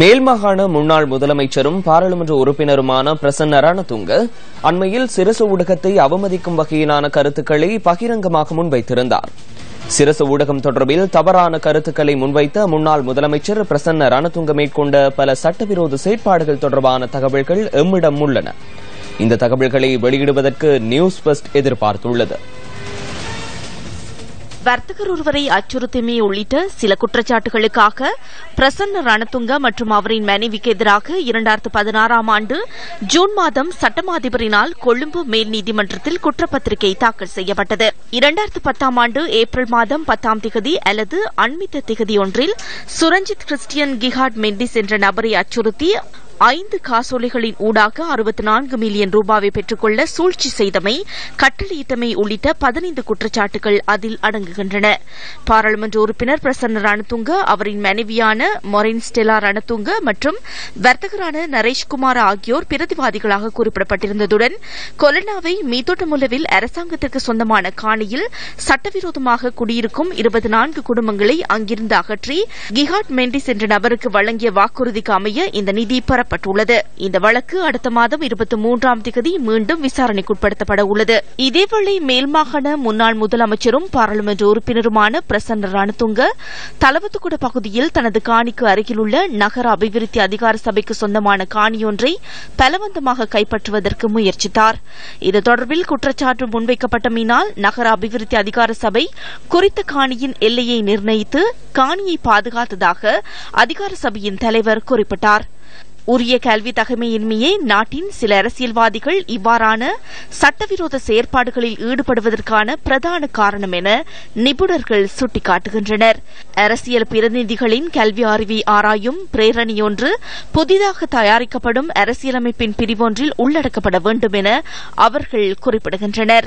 மேல்மாகாண முன்னாள் முதலமைச்சரும் பாராளுமன்ற உறுப்பினருமான பிரசன்ன ரணதுங்க அண்மையில் சிரச ஊடகத்தை அவமதிக்கும் வகையிலான கருத்துக்களை பகிரங்கமாக முன்வைத்திருந்தார். சிரசு ஊடகம் தொடர்பில் தவறான கருத்துக்களை முன்வைத்த முன்னாள் முதலமைச்சர் பிரசன்ன ரணதுங்க மேற்கொண்ட பல சட்டவிரோத செயற்பாடுகள் தொடர்பான தகவல்கள் எம்மிடம் உள்ளன. இந்த தகவல்களை வெளியிடுவதற்கு நியூஸ் பெஸ்ட் எதிர்பார்த்துள்ளது. வர்த்தகர் ஒருவரை அச்சுறுத்தியமை உள்ளிட்ட சில குற்றச்சாட்டுகளுக்காக பிரசன்ன ரணதுங்க மற்றும் அவரின் மனைவிக்கு எதிராக இரண்டாயிரத்து பதினாறாம் ஆண்டு ஜூன் மாதம் சட்டமா அதிபரினால் கொழும்பு மேல் நீதிமன்றத்தில் குற்றப்பத்திரிகை தாக்கல் செய்யப்பட்டது. இரண்டாயிரத்து பத்தாம் ஆண்டு ஏப்ரல் மாதம் பத்தாம் திகதி அல்லது அண்மித்த திகதி ஒன்றில் சுரஞ்சித் கிறிஸ்டியன் கிஹாட் மெண்டிஸ் என்ற நபரை அச்சுறுத்தி ஐந்து காசோலைகளின் ஊடாக அறுபத்தி நான்கு மில்லியன் ரூபாவை பெற்றுக்கொள்ள சூழ்ச்சி செய்தமை கட்டளையிட்டமை உள்ளிட்ட பதினைந்து குற்றச்சாட்டுகள் அதில் அடங்குகின்றன. பாராளுமன்ற உறுப்பினர் பிரசன்ன ரணதுங்க அவரின் மனைவியான மொரின் ஸ்டெலா ரணதுங்க மற்றும் வர்த்தகரான நரேஷ்குமார் ஆகியோர் பிரதிவாதிகளாக குறிப்பிடப்பட்டிருந்ததுடன் கொலனாவை மீத்தோட்டமுல்லவில் அரசாங்கத்திற்கு சொந்தமான காணியில் சட்டவிரோதமாக குடியிருக்கும் இருபத்தி நான்கு குடும்பங்களை அங்கிருந்து அகற்றி கிஹாட் மெண்டிஸ் என்ற நபருக்கு வழங்கிய வாக்குறுதிக்கு அமைய இந்த நிதி பெறப்பட்டுள்ளது இந்த வழக்கு அடுத்த மாதம் இருபத்தி மூன்றாம் தேதி மீண்டும் விசாரணைக்குட்படுத்தப்பட உள்ளது இதேவேளை மேல்மாகாண முன்னாள் முதலமைச்சரும் பாராளுமன்ற உறுப்பினருமான பிரசன்ன ரணதுங்க தலவத்துக்குட பகுதியில் தனது காணிக்கு அருகிலுள்ள நகர அபிவிருத்தி அதிகார சபைக்கு சொந்தமான காணியொன்றை பலவந்தமாக கைப்பற்றுவதற்கு முயற்சித்தார். இது தொடர்பில் குற்றச்சாட்டு முன்வைக்கப்பட்டமையினால் நகர அபிவிருத்தி அதிகார சபை குறித்த காணியின் எல்லையை நிர்ணயித்து காணியை பாதுகாத்ததாக அதிகார சபையின் தலைவர் குறிப்பிட்டார். உரிய கல்வி தகமையின்மையே நாட்டின் சில அரசியல்வாதிகள் இவ்வாறான சட்டவிரோத செயற்பாடுகளில் ஈடுபடுவதற்கான பிரதான காரணம் என நிபுணர்கள் சுட்டிக்காட்டுகின்றனர். அரசியல் பிரதிநிதிகளின் கல்வி அறிவை ஆராயும் பிரேரணியொன்று புதிதாக தயாரிக்கப்படும் அரசியலமைப்பின் பிரிவொன்றில் உள்ளடக்கப்பட வேண்டும் என அவர்கள் குறிப்பிடுகின்றனர்.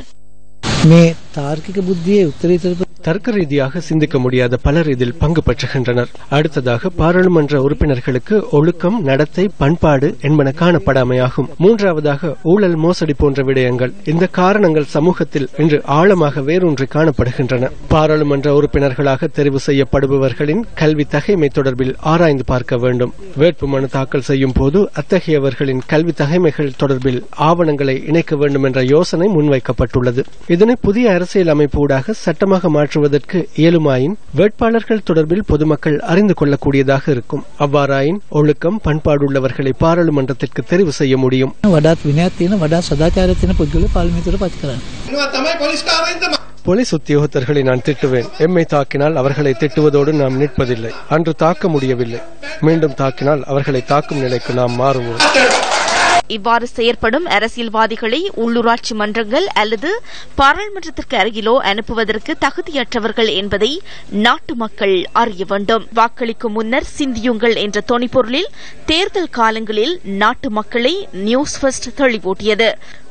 தர்க்க ரீதியாக சிந்திக்க முடியாத பலர் இதில் பங்கு பற்றுகின்றனர். அடுத்ததாக பாராளுமன்ற உறுப்பினர்களுக்கு ஒழுக்கம் நடத்தை பண்பாடு என்பன காணப்படாமையாகும். மூன்றாவதாக ஊழல் மோசடி போன்ற விடயங்கள் இந்த காரணங்கள் சமூகத்தில் இன்று ஆழமாக வேறொன்று காணப்படுகின்றன. பாராளுமன்ற உறுப்பினர்களாக தெரிவு செய்யப்படுபவர்களின் கல்வி தகைமை தொடர்பில் ஆராய்ந்து பார்க்க வேண்டும். வேட்புமனு தாக்கல் செய்யும் போது அத்தகையவர்களின் கல்வி தகைமைகள் தொடர்பில் ஆவணங்களை இணைக்க வேண்டும் என்ற யோசனை முன்வைக்கப்பட்டுள்ளது. இதனை புதிய அரசியல் அமைப்பு ஊடாக சட்டமாக மாற்ற பின்பற்றுவதற்கு இயலுமாயின் வேட்பாளர்கள் தொடர்பில் பொதுமக்கள் அறிந்து கொள்ளக்கூடியதாக இருக்கும். அவ்வாறாயின் ஒழுக்கம் பண்பாடுள்ளவர்களை பாராளுமன்றத்திற்கு தெரிவு செய்ய முடியும். போலீஸ் உத்தியோகத்தர்களை நான் திட்டுவேன். எம்மை தாக்கினால் அவர்களை திட்டுவதோடு நாம் நிற்பதில்லை. அன்று தாக்க முடியவில்லை. மீண்டும் தாக்கினால் அவர்களை தாக்கும் நிலைக்கு நாம் மாறுவோம். இவ்வாறு செயற்படும் அரசியல்வாதிகளை உள்ளூராட்சி மன்றங்கள் அல்லது பாராளுமன்றத்திற்கு அருகிலோ அனுப்புவதற்கு தகுதியற்றவர்கள் என்பதை நாட்டு மக்கள் அறிய வேண்டும். வாக்களிக்கும் முன்னர் சிந்தியுங்கள் என்ற தொனிப்பொருளில் தேர்தல் காலங்களில் நாட்டு மக்களை நியூஸ் ஃபர்ஸ்ட் தெளிவூட்டியது.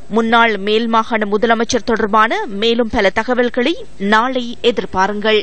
முன்னாள் மேல் மாகாண முதலமைச்சர் தொடர்பான மேலும் பல தகவல்களை நாளை எதிர்பாருங்கள்.